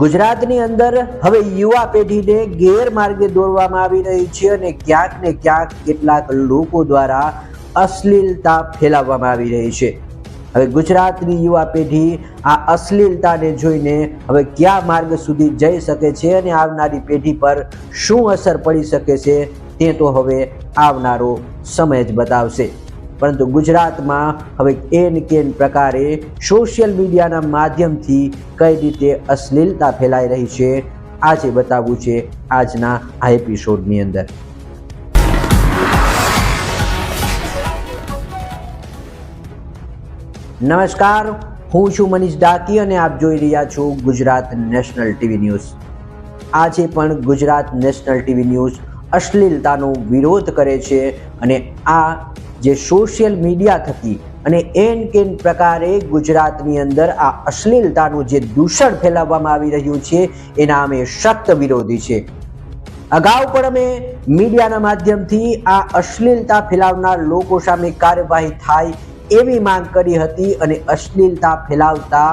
ગુજરાતની અંદર હવે યુવા પેઢીને ગેરમાર્ગે દોરવામાં આવી રહી છે અને ક્યાંક ને ક્યાંક કેટલાક લોકો દ્વારા અશ્લીલતા ફેલાવવામાં આવી રહી છે. હવે ગુજરાતની યુવા પેઢી આ અશ્લીલતાને જોઈને હવે કયા માર્ગ સુધી જઈ શકે છે અને આવનારી પેઢી પર શું અસર પડી શકે છે તે તો હવે આવનારો સમય જ બતાવશે. પરંતુ ગુજરાતમાં હવે એન કેન પ્રકારે સોશિયલ મીડિયાના માધ્યમથી કઈ રીતે અશ્લીલતા ફેલાઈ રહી છે, આજે બતાવવું છે આજના આ એપિસોડની અંદર. નમસ્કાર, હું છું મનીષ ડાકી અને આપ જોઈ રહ્યા છો ગુજરાત નેશનલ ટીવી ન્યૂઝ. આજે પણ ગુજરાત નેશનલ ટીવી ન્યૂઝ અશ્લીલતાનો વિરોધ કરે છે અને આ જે સોશિયલ મીડિયા થકી અને એન કેન પ્રકારે ગુજરાતની અંદર આ અશ્લીલતાનું જે દૂષણ ફેલાવવામાં આવી રહ્યું છે એના અમે સખ્ત વિરોધી છે. અગાઉ પણ અમે મીડિયાના માધ્યમથી આ અશ્લીલતા ફેલાવનાર લોકો સામે કાર્યવાહી થાય એવી માંગ કરી હતી અને અશ્લીલતા ફેલાવતા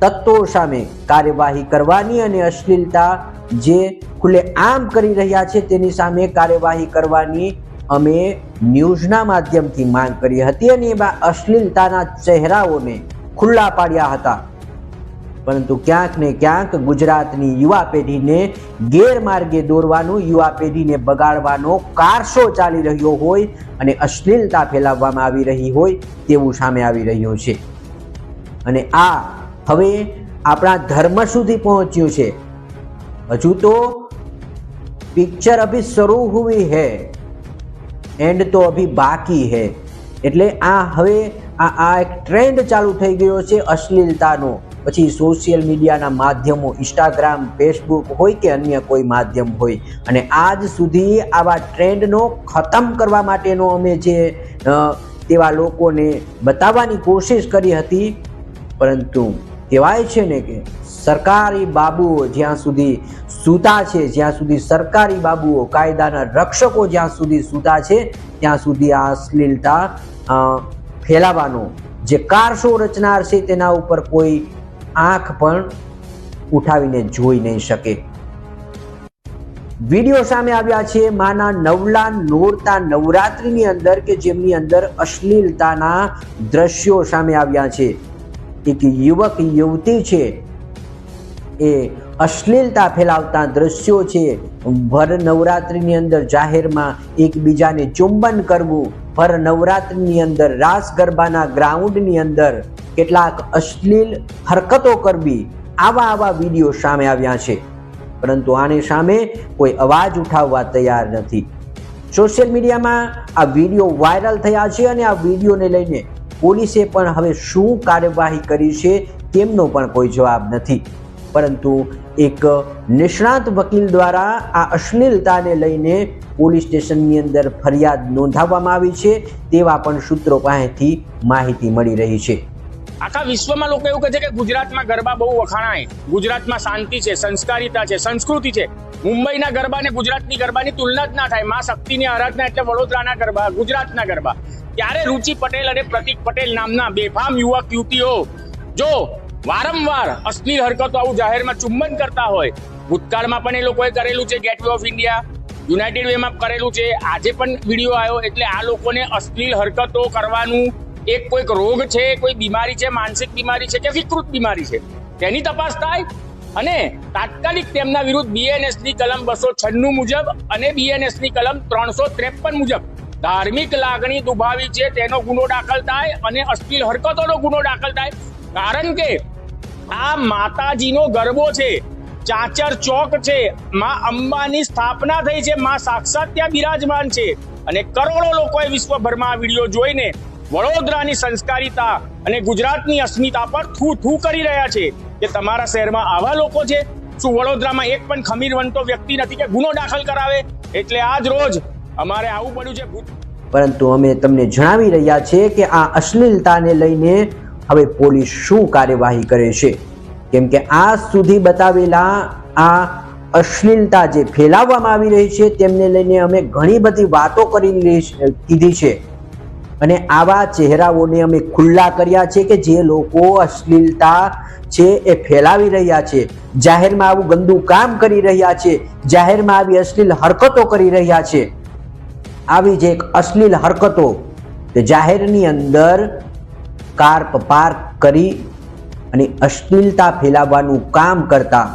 તત્વો સામે કાર્યવાહી કરવાની અને અશ્લીલતા જે ખુલ્લે આમ કરી રહ્યા છે તેની સામે કાર્યવાહી કરવાની અમે ન્યૂઝના માધ્યમથી માંગ કરી હતી અને એમાં અશ્લીલતાના ચહેરાઓને ખુલ્લા પાડ્યા હતા. પરંતુ ક્યાંક ને ક્યાંક ગુજરાતની યુવા પેઢીને ગેરમાર્ગે દોરવાનું, યુવા પેઢીને બગાડવાનો કારસો ચાલી રહ્યો હોય અને અશ્લીલતા ફેલાવવામાં આવી રહી હોય તેવું સામે આવી રહ્યું છે. અને આ હવે આપણા ધર્મ સુધી પહોંચ્યું છે. હજુ તો પિક્ચર અભી શરૂ હુઈ હૈ. એન્ડ તો અભી બાકી હે. એટલે આ હવે આ આ એક ટ્રેન્ડ ચાલુ થઈ ગયો છે અશ્લીલતાનો. પછી સોશિયલ મીડિયાના માધ્યમો ઇન્સ્ટાગ્રામ ફેસબુક હોય કે અન્ય કોઈ માધ્યમ હોય. અને આજ સુધી આવા ટ્રેન્ડનો ખતમ કરવા માટેનો અમે જે તેવા લોકોને બતાવવાની કોશિશ કરી હતી. પરંતુ કહેવાય છે ને કે સરકારી બાબુઓ જ્યાં સુધી સૂતા છે, જ્યાં સુધી સરકારી બાબુઓ, કાયદાના રક્ષકો જ્યાં સુધી સૂતા છે, ત્યાં સુધી આ અશ્લીલતા ફેલાવાનો જે કારસો રચનાર છે તેના ઉપર કોઈ આંખ પણ ઉઠાવીને જોઈ નહીં શકે. વીડિયો સામે આવ્યા છે માના નવલા નોરતા નવરાત્રિની અંદર કે જેમની અંદર અશ્લીલતાના દ્રશ્યો સામે આવ્યા છે. એક યુવક યુવતી છે એ અશ્લીલતા ફેલાવતા દ્રશ્યો છે. ભર નવરાત્રિની અંદર જાહેરમાં એકબીજાને ચુંબન કરવું, ભર નવરાત્રિની અંદર રાસ ગરબાના ગ્રાઉન્ડની અંદર કેટલાક અશ્લીલ હરકતો કરવી, આવા આવા વીડિયો સામે આવ્યા છે. પરંતુ આને સામે કોઈ અવાજ ઉઠાવવા તૈયાર નથી. સોશિયલ મીડિયામાં આ વીડિયો વાયરલ થયા છે અને આ વિડીયોને લઈને પોલીસે પણ હવે શું કાર્યવાહી કરી છે તેમનો પણ કોઈ જવાબ નથી. પરંતુ એક નિષ્ણાત વકીલ દ્વારા આ અશ્લીલતાને લઈને પોલીસ સ્ટેશનની અંદર ફરિયાદ નોંધાવવામાં આવી છે તેવા પણ સૂત્રો પાસેથી માહિતી મળી રહી છે. આખા વિશ્વમાં લોકો એવું કહે છે કે ગુજરાતમાં ગરબા બહુ વખાણાય. ગુજરાતમાં શાંતિ છે, સંસ્કારિતા છે, સંસ્કૃતિ છે. મુંબઈના ગરબા ને ગુજરાતની ગરબાની તુલના જ ના થાય. મા શક્તિની આરાધના એટલે વડોદરાના ગરબા, ગુજરાતના ગરબા. ત્યારે રુચિ પટેલ અને પ્રતિક પટેલ નામના બેફામ યુવક યુવતીઓ, જો વારંવાર અશ્લીલ હરકતો આવું જાહેરમાં ચુંબન કરતા હોય. ભૂતકાળમાં પણ એ લોકોએ કરેલું છે ગેટવે ઓફ ઇન્ડિયા યુનાઇટેડ વેમાં કરેલું છે. આજે પણ વીડિયો આવ્યો એટલે આ લોકોને અશ્લીલ હરકતો કરવાનું એક કોઈક રોગ છે, કોઈ બીમારી છે, માનસિક બીમારી છે કે વિકૃત બીમારી છે. તેની તપાસ થાય અને તાત્કાલિક તેમના વિરુદ્ધ બીએનએસની કલમ બસો છન્નું મુજબ અને બીએનએસની કલમ ત્રણસો ત્રેપન મુજબ ધાર્મિક લાગણી દુભાવી છે, તેનો ગુનો દાખલ થાય અને અશ્લીલ હરકતોનો ગુનો દાખલ થાય. કારણ કે આ માતાજીનો ગરબો છે. ચાચર ચોક છે. માં અંબાની સ્થાપના થઈ છે. માં સાક્ષાત ત્યાં બિરાજમાન છે. અને કરોડો લોકોએ વિશ્વભરમાં આ વીડિયો જોઈને વડોદરાની સંસ્કારિતા અને ગુજરાતની અસ્મિતા પર થૂ થૂ કરી રહ્યા છે કે તમારા શહેરમાં આવા લોકો છે? શું વડોદરામાં એક પણ ખમીર વંતો વ્યક્તિ નથી કે ગુનો દાખલ કરાવે? એટલે આજ રોજ અમારે આવું પડ્યું છે. પરંતુ અમે તમને જણાવી રહ્યા છે કે આ અશ્લીલતાને લઈને હવે પોલીસ શું કાર્યવાહી કરે છે? કેમ કે આજ સુધી બતાવેલા આ અશ્લીલતા જે ફેલાવવામાં આવી રહી છે, તેમને લઈને અમે ઘણી બધી વાતો કરી કીધી છે. અને આવા ચહેરાઓને અમે ખુલ્લા કર્યા છે કે જે લોકો અશ્લીલતા છે એ ફેલાવી રહ્યા છે. જાહેરમાં આવું ગંદુ કામ કરી રહ્યા છે. જાહેરમાં આવી અશ્લીલ હરકતો કરી રહ્યા છે. આવી જે એક અશ્લીલ હરકતો જાહેરની અંદર કાર પાર્ક કરી અને અશ્લીલતા ફેલાવવાનું કામ કરતા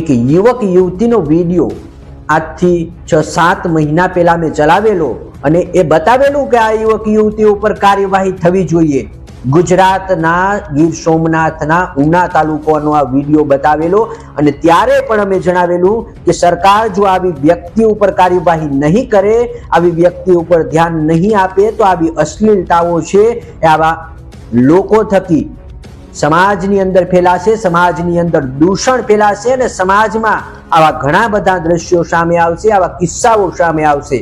એક યુવક યુવતીનો વીડિયો આજથી છ સાત મહિના પહેલા મેં ચલાવેલો અને એ બતાવેલું કે આ યુવક યુવતી ઉપર કાર્યવાહી થવી જોઈએ. ગુજરાતના ગીર સોમનાથના ઉના તાલુકાનો આ વીડિયો બતાવેલો અને ત્યારે પણ અમે જણાવેલું કે સરકાર જો આવી વ્યક્તિ ઉપર કાર્યવાહી નહીં કરે, આવી વ્યક્તિ ઉપર ધ્યાન નહીં આપે, તો આવી અશ્લીલતાઓ છે એ આવા લોકો થકી સમાજની અંદર ફેલાશે, સમાજની અંદર દૂષણ ફેલાશે અને સમાજમાં આવા ઘણા બધા દ્રશ્યો સામે આવશે, આવા કિસ્સાઓ સામે આવશે.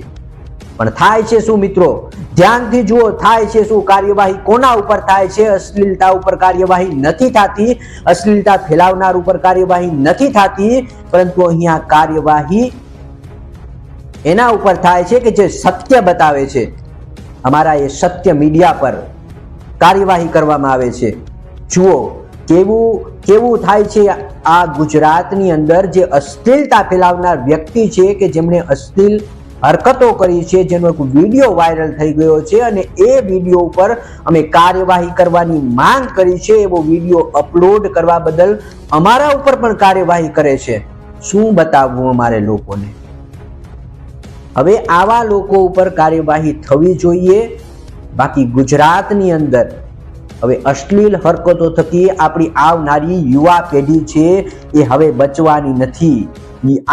પણ થાય છે શું મિત્રો? ધ્યાનથી જુઓ, થાય છે શું? કાર્યવાહી કોના ઉપર થાય છે? અશ્લીલતા ઉપર કાર્યવાહી નથી થતી. અશ્લીલતા ફેલાવનાર ઉપર કાર્યવાહી નથી થતી. પરંતુ અહીંયા કાર્યવાહી એના ઉપર થાય છે કે જે સત્ય બતાવે છે. અમારા એ સત્ય મીડિયા પર કાર્યવાહી કરવામાં આવે છે. જુઓ, કેવું કેવું થાય છે આ ગુજરાતની અંદર જે અશ્લીલતા ફેલાવનાર વ્યક્તિ છે કે જેમણે અશ્લીલ હરકતો કરી છે, જેનો એક વીડિયો વાયરલ થઈ ગયો છે અને એ વીડિયો ઉપર અમે કાર્યવાહી કરવાની માંગ કરી છે, એવો વીડિયો અપલોડ કરવા બદલ અમારા ઉપર પણ કાર્યવાહી કરે છે. શું બતાવવું અમારે લોકોને? હવે આવા લોકો ઉપર કાર્યવાહી થવી જોઈએ. બાકી ગુજરાતની અંદર હવે અશ્લીલ હરકતો થકી આપણી આવનારી યુવા પેઢી છે, એ હવે બચવાની નથી.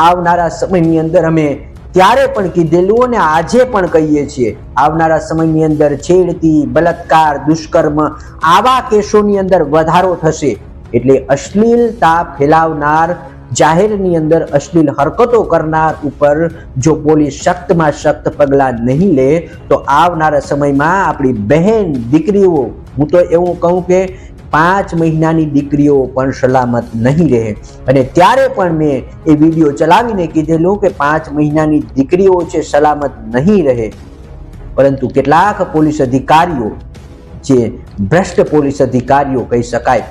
આવનારા સમયની અંદર અમે ત્યારે પણ કીધેલું અને આજે પણ કહીએ છીએ, આવનારા સમયની અંદર છેડતી બલાત્કાર દુષ્કર્મ આવા કેસોની અંદર વધારો થશે. એટલે અશ્લીલતા ફેલાવનાર, જાહેરની અંદર અશ્લીલ હરકતો કરનાર ઉપર જો પોલીસ સખ્તમાં સખ્ત પગલાં નહીં લે, તો આવનારા સમયમાં આપણી બહેન, દીકરીઓ, હું તો એવું કહું કે પાંચ મહિનાની દીકરીઓ પણ સલામત નહીં રહે. અને ત્યારે પણ મેં એ વીડિયો ચલાવીને કીધેલું કે પાંચ મહિનાની દીકરીઓ છે સલામત નહીં રહે. પરંતુ કેટલાક પોલીસ અધિકારીઓ, જે ભ્રષ્ટ પોલીસ અધિકારીઓ કહી શકાય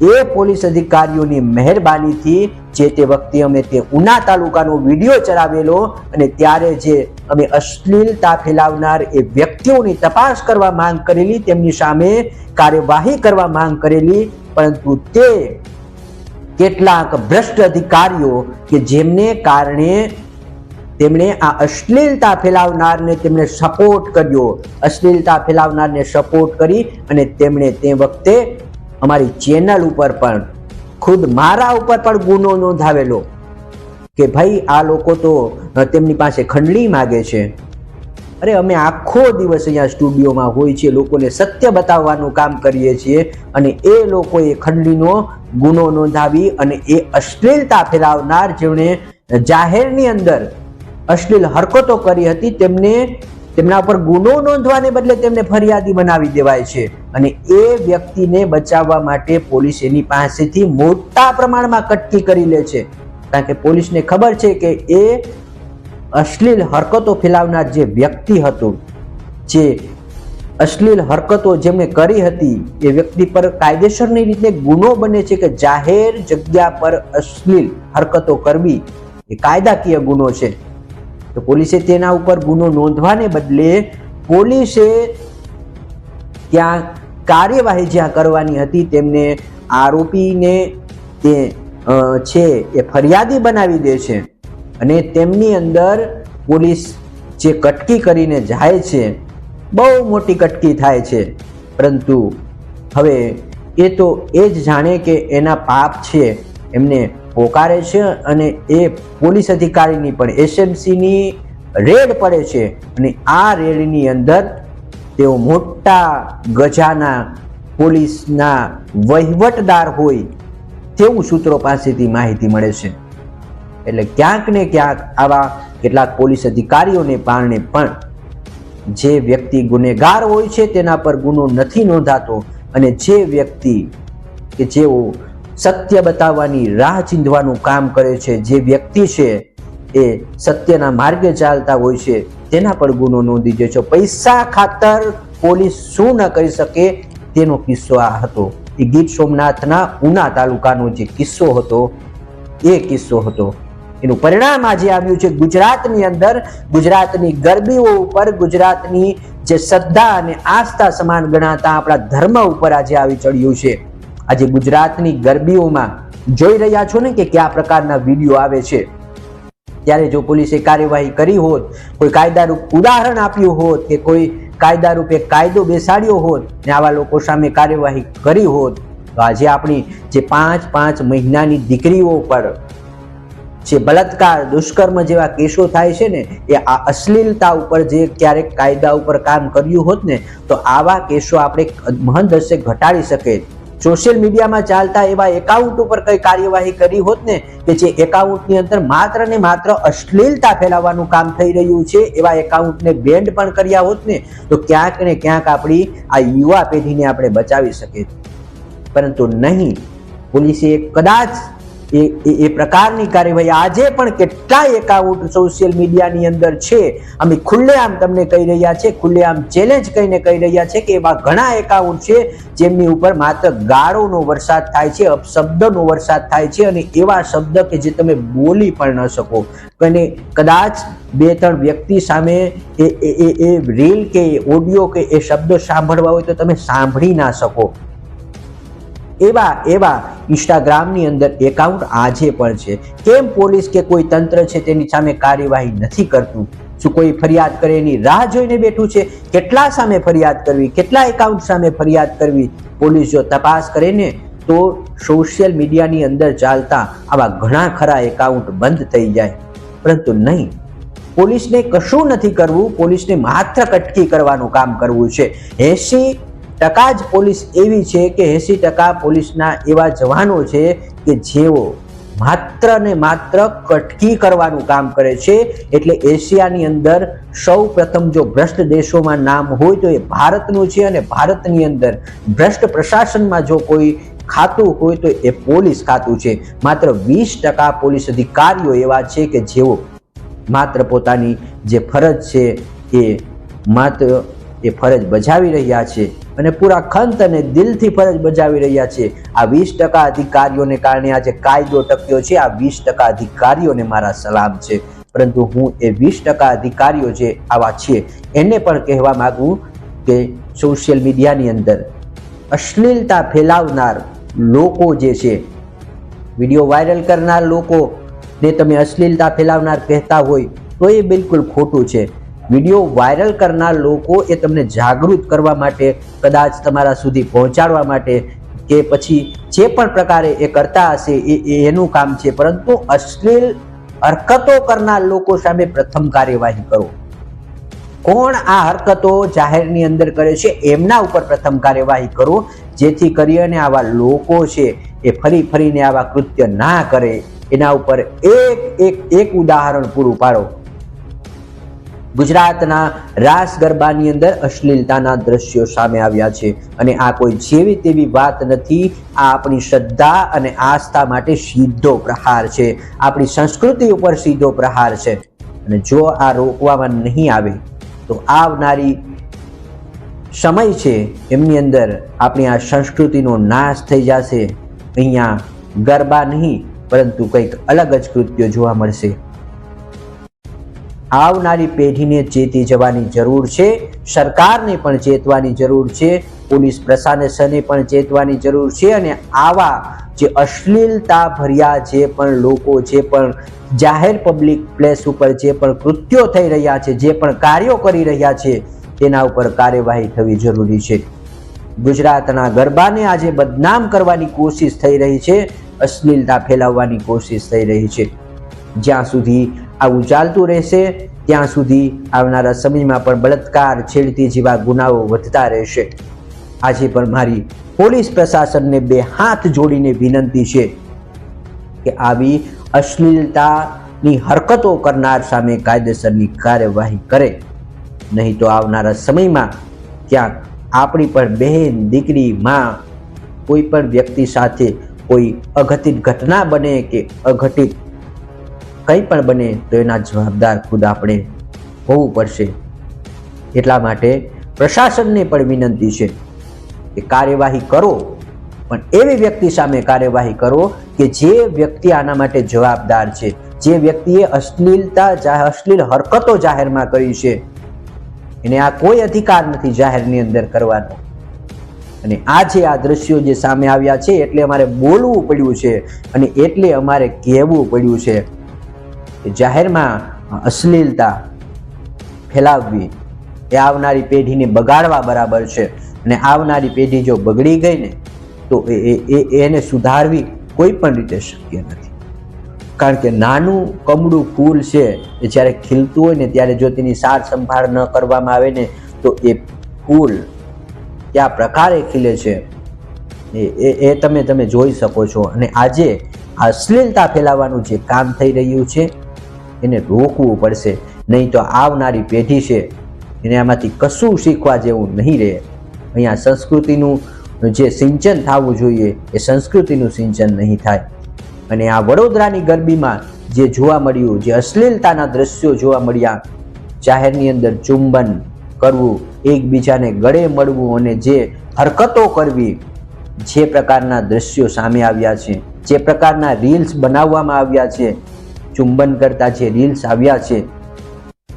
એ પોલીસ અધિકારીઓની મહેરબાનીથી જે તે વખતે અમે તે ઉના તાલુકાનો વીડિયો ચલાવેલો અને ત્યારે જે અમે અશ્લીલતા ફેલાવનાર એ વ્યક્તિઓની તપાસ કરવા માંગ કરેલી, તેમની સામે કાર્યવાહી કરવા માંગ કરેલી, પરંતુ તે કેટલાક ભ્રષ્ટ અધિકારીઓ કે જેમને કારણે તેમણે આ અશ્લીલતા ફેલાવનારને તેમણે સપોર્ટ કર્યો. અશ્લીલતા ફેલાવનારને સપોર્ટ કરી અને તેમણે તે વખતે અમારી ચેનલ ઉપર પણ ખુદ મારા ઉપર પણ ગુનો નોંધાવેલો કે ભાઈ, આ લોકો તો તેમની પાસે ખંડણી માગે છે. અરે, અમે આખો દિવસ અહીંયા સ્ટુડિયોમાં હોય છે લોકોને સત્ય બતાવવાનું કામ કરીએ છીએ અને એ લોકોએ ખંડણીનો ગુનો નોંધાવી અને એ અશ્લીલતા ફેલાવનાર જેમણે જાહેરની અંદર અશ્લીલ હરકતો કરી હતી, તેમને તેમના ઉપર ગુનો નોંધવાને બદલે તેમને ફરિયાદી બનાવી દેવાય છે. અને એ વ્યક્તિને બચાવવા માટે પોલીસ એની પાસેથી મોટા પ્રમાણમાં કટકી કરી લે છે. કારણ કે પોલીસને ખબર છે કે એ અશ્લીલ હરકતો ફેલાવનાર જે વ્યક્તિ હતું, જે અશ્લીલ હરકતો જેમણે કરી હતી, એ વ્યક્તિ પર કાયદેસરની રીતે ગુનો બને છે કે જાહેર જગ્યા પર અશ્લીલ હરકતો કરવી એ કાયદાકીય ગુનો છે. તો પોલીસે તેના ઉપર ગુનો નોંધવાને બદલે પોલીસે ત્યાં કાર્યવાહી જ્યાં કરવાની હતી તેમને આરોપીને તે છે એ ફરિયાદી બનાવી દે છે. અને તેમની અંદર પોલીસ જે કટકી કરીને જાય છે, બહુ મોટી કટકી થાય છે. પરંતુ હવે એ તો એ જ જાણે કે એના પાપ છે. એમને પોકારે છે અને એ પોલીસ અધિકારીની પણ એસએમસીની રેડ પડે છે અને આ રેડની અંદર તેઓ મોટા ગજાના પોલીસના વહીવટદાર હોય તેવું સૂત્રો પાસેથી માહિતી મળે છે. એટલે ક્યાંક ને ક્યાંક આવા કેટલાક પોલીસ અધિકારીઓને કારણે પણ જે વ્યક્તિ ગુનેગાર હોય છે તેના પર ગુનો નથી નોંધાતો અને જે વ્યક્તિ કે જેઓ સત્ય બતાવવાની રાહ ચીંધવાનું કામ કરે છે, જે વ્યક્તિ છે એ સત્યના માર્ગે ચાલતા હોય છે, તેના પર ગુનો નોંધી દે પૈસા ખાતર પોલીસ શું ન કરી શકે તેનો કિસ્સો આ હતો. એ ગીર સોમનાથના ઉના તાલુકાનો જે કિસ્સો હતો, એ કિસ્સો હતો. એનું પરિણામ આજે આવ્યું છે ગુજરાતની અંદર. ગુજરાતની ગરબીઓ ઉપર ગુજરાતની જે શ્રદ્ધા અને આસ્થા સમાન ગણાતા આપણા ધર્મ ઉપર આજે આવી ચડ્યું છે. આજે ગુજરાતની ગરબીઓમાં જોઈ રહ્યા છો ને કે કયા પ્રકારના વીડિયો આવે છે. ત્યારે જો પોલીસે કાર્યવાહી કરી હોત, કોઈ કાયદારૂપ ઉદાહરણ આપ્યું હોત કે કોઈ કાયદારૂપે કાયદો બેસાડ્યો હોત ને આવા લોકો સામે કાર્યવાહી કરી હોત, તો આજે આપણી જે પાંચ પાંચ મહિનાની દીકરીઓ પર જે બળાત્કાર, દુષ્કર્મ જેવા કેસો થાય છે ને, એ આ અશ્લીલતા ઉપર જે ક્યારેક કાયદા ઉપર કામ કર્યું હોત ને, તો આવા કેસો આપણે મહંદશે ઘટાડી શકે. સોશિયલ મીડિયામાં ચાલતા એવા એકાઉન્ટ ઉપર કઈ કાર્યવાહી કરી હોત ને, કે જે એકાઉન્ટની અંદર માત્ર ને માત્ર અશ્લીલતા ફેલાવવાનું કામ થઈ રહ્યું છે, એવા એકાઉન્ટને બેન્ડ પણ કર્યા હોત ને, તો ક્યાંક ને ક્યાંક આપણી આ યુવા પેઢીને આપણે બચાવી શકીએ. પરંતુ નહીં, પોલીસે કદાચ એ એ પ્રકારની કાર્યવાહી. આજે પણ કેટલાય એકાઉન્ટ સોશિયલ મીડિયાની અંદર છે. અમે ખુલ્લેઆમ તમને કહી રહ્યા છે, ખુલ્લેઆમ ચેલેન્જ કહીને કહી રહ્યા છે કે એવા ઘણા એકાઉન્ટ છે જેમની ઉપર માત્ર ગાળોનો વરસાદ થાય છે, અપશબ્દનો વરસાદ થાય છે અને એવા શબ્દ કે જે તમે બોલી પણ ન શકો. અને કદાચ બે ત્રણ વ્યક્તિ સામે એ એ એ રીલ કે ઓડિયો કે એ શબ્દ સાંભળવા હોય તો તમે સાંભળી ના શકો. એવા એવા ઇન્સ્ટાગ્રામની અંદર એકાઉન્ટ આજે પણ છે. કેમ પોલીસ કે કોઈ તંત્ર છે તેની સામે કાર્યવાહી નથી કરતું? શું કોઈ ફરિયાદ કરે એની રાહ જોઈને બેઠું છે? કેટલા સામે ફરિયાદ કરવી? કેટલા એકાઉન્ટ સામે ફરિયાદ કરવી? પોલીસ જો તપાસ કરે ને, તો સોશિયલ મીડિયાની અંદર ચાલતા આવા ઘણા ખરા એકાઉન્ટ બંધ થઈ જાય. પરંતુ નહીં, પોલીસને કશું નથી કરવું. પોલીસને માત્ર કટકી કરવાનું કામ કરવું છે. એસી ટકા જ પોલીસ એવી છે કે એસી ટકા પોલીસના એવા જવાનો છે કે જેઓ માત્ર ને માત્ર કટકી કરવાનું કામ કરે છે. એટલે એશિયાની અંદર સૌ પ્રથમ જો ભ્રષ્ટ દેશોમાં નામ હોય તો એ ભારતનું છે અને ભારતની અંદર ભ્રષ્ટ પ્રશાસનમાં જો કોઈ ખાતું હોય તો એ પોલીસ ખાતું છે. માત્ર વીસ ટકા પોલીસ અધિકારીઓ એવા છે કે જેઓ માત્ર પોતાની જે ફરજ છે એ માત્ર એ ફરજ બજાવી રહ્યા છે. અને પૂરા ખંત અને દિલથી ફરજ બજાવી રહ્યા છે. આ વીસ ટકા અધિકારીઓને કારણે આજે કાયદો ટક્યો છે. આ વીસ ટકા અધિકારીઓને મારા સલામ છે. પરંતુ હું એ વીસ ટકા અધિકારીઓ જે આવા છે એને પણ કહેવા માગું કે સોશિયલ મીડિયાની અંદર અશ્લીલતા ફેલાવનાર લોકો જે છે, વીડિયો વાયરલ કરનાર લોકો ને તમે અશ્લીલતા ફેલાવનાર કહેતા હોય તો એ બિલકુલ ખોટું છે. વીડિયો વાયરલ કરનાર લોકો એ તમને જાગૃત કરવા માટે, કદાચ તમારા સુધી પહોંચાડવા માટે કે પછી જે પણ પ્રકારે એ કરતા હશે એ એનું કામ છે. પરંતુ અશ્લીલ હરકતો કરનાર લોકો સામે પ્રથમ કાર્યવાહી કરો. કોણ આ હરકતો જાહેરની અંદર કરે છે એમના ઉપર પ્રથમ કાર્યવાહી કરો, જેથી કરીને આવા લોકો છે એ ફરી ફરીને આવા કૃત્ય ના કરે. એના ઉપર એક એક એક ઉદાહરણ પૂરું પાડો. ગુજરાતના રાસ ગરબાની અંદર અશ્લીલતાના દ્રશ્યો સામે આવ્યા છે અને આ કોઈ જેવી તેવી વાત નથી. આ આપણી શ્રદ્ધા અને આસ્થા માટે સીધો પ્રહાર છે. આપણી સંસ્કૃતિ ઉપર સીધો પ્રહાર છે. અને જો આ રોકવામાં નહીં આવે, તો આવનારી સમય છે એમની અંદર આપણી આ સંસ્કૃતિનો નાશ થઈ જશે. અહીંયા ગરબા નહીં, પરંતુ કંઈક અલગ જ કૃત્યો જોવા મળશે. આવનારી પેઢીને ચેતી જવાની જરૂર છે, સરકારને પણ ચેતવાની જરૂર છે, પોલીસ પ્રશાસને પણ ચેતવાની જરૂર છે અને આવા જે અશ્લીલતા ભર્યા જે પણ લોકો, જે પણ જાહેર પબ્લિક પ્લેસ ઉપર જે પણ કૃત્યો થઈ રહ્યા છે, જે પણ કાર્યો કરી રહ્યા છે, તેના ઉપર કાર્યવાહી થવી જરૂરી છે. ગુજરાતના ગરબાને આજે બદનામ કરવાની કોશિશ થઈ રહી છે, અશ્લીલતા ફેલાવવાની કોશિશ થઈ રહી છે. જ્યાં સુધી આવું ચાલતું રહેશે, ત્યાં સુધી આવનારા સમયમાં પણ બળાત્કાર છેડતી જેવા ગુનાઓ વધતા રહેશે. આજે પણ મારી પોલીસ પ્રશાસનને બે હાથ જોડીને વિનંતી છે કે આવી અશ્લીલતાની હરકતો કરનાર સામે કાયદેસરની કાર્યવાહી કરે. નહીં તો આવનારા સમયમાં ક્યાંક આપણી પણ બહેન દીકરી માં કોઈ પણ વ્યક્તિ સાથે કોઈ અઘટિત ઘટના બને કે અઘટિત કંઈ પણ બને તો એના જવાબદાર ખુદ આપણે હોવું પડશે. એટલા માટે પ્રશાસનને પણ વિનંતી છે કે કાર્યવાહી કરો, પણ એવી વ્યક્તિ સામે કાર્યવાહી કરો કે જે વ્યક્તિ આના માટે જવાબદાર છે. જે વ્યક્તિએ અશ્લીલતા અશ્લીલ હરકતો જાહેરમાં કરી છે, એને આ કોઈ અધિકાર નથી જાહેરની અંદર કરવાનો. અને આ જે આ દ્રશ્યો જે સામે આવ્યા છે, એટલે અમારે બોલવું પડ્યું છે અને એટલે અમારે કહેવું પડ્યું છે. કે જાહેરમાં અશ્લીલતા ફેલાવવી એ આવનારી પેઢીને બગાડવા બરાબર છે. અને આવનારી પેઢી જો બગડી ગઈ ને, તો એ એને સુધારવી કોઈ પણ રીતે શક્ય નથી. કારણ કે નાનું કમળું ફૂલ છે, એ જ્યારે ખીલતું હોય ને, ત્યારે જો તેની સાર સંભાળ ન કરવામાં આવે ને, તો એ ફૂલ કયા પ્રકારે ખીલે છે, એ એ તમે તમે જોઈ શકો છો. અને આજે અશ્લીલતા ફેલાવવાનું જે કામ થઈ રહ્યું છે એને રોકવું પડશે. નહીં તો આવનારી પેઢી છે એને આમાંથી કશું શીખવા જેવું નહીં રહે. અહીંયા સંસ્કૃતિનું જે સિંચન થવું જોઈએ એ સંસ્કૃતિનું સિંચન નહીં થાય. અને આ વડોદરાની ગરબીમાં જે જોવા મળ્યું, જે અશ્લીલતાના દ્રશ્યો જોવા મળ્યા, જાહેરની અંદર ચુંબન કરવું, એકબીજાને ગળે મળવું અને જે હરકતો કરવી, જે પ્રકારના દ્રશ્યો સામે આવ્યા છે, જે પ્રકારના રીલ્સ બનાવવામાં આવ્યા છે ચુંબન કરતા જે રીલ્સ આવ્યા છે,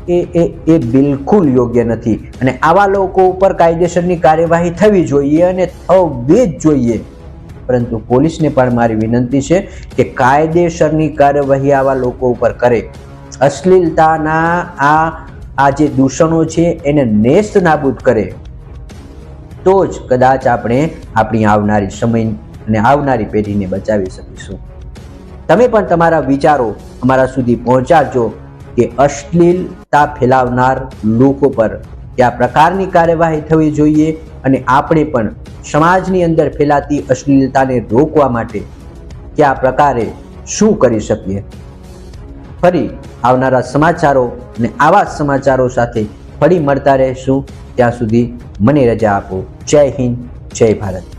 એ એ એ બિલકુલ યોગ્ય નથી. અને આવા લોકો ઉપર કાયદેસરની કાર્યવાહી થવી જોઈએ અને થવી જ જોઈએ. પરંતુ પોલીસને પણ મારી વિનંતી છે કે કાયદેસરની કાર્યવાહી આવા લોકો ઉપર કરે. અશ્લીલતાના આ આ જે દૂષણો છે, એને નેસ્ત નાબૂદ કરે. તો જ કદાચ આપણે આપણી આવનારી સમય અને આવનારી પેઢીને બચાવી શકીશું. તમે પણ તમારા વિચારો અમારા સુધી પહોંચાડજો કે અશ્લીલતા ફેલાવનાર લોકો પર કયા પ્રકારની કાર્યવાહી થવી જોઈએ અને આપણે પણ સમાજની અંદર ફેલાતી અશ્લીલતાને રોકવા માટે કયા પ્રકારે શું કરી શકીએ? ફરી આવનારા સમાચારો અને આવા સમાચારો સાથે ફરી મળતા રહેશું. ત્યાં સુધી મને રજા આપો. જય હિન્દ, જય ભારત.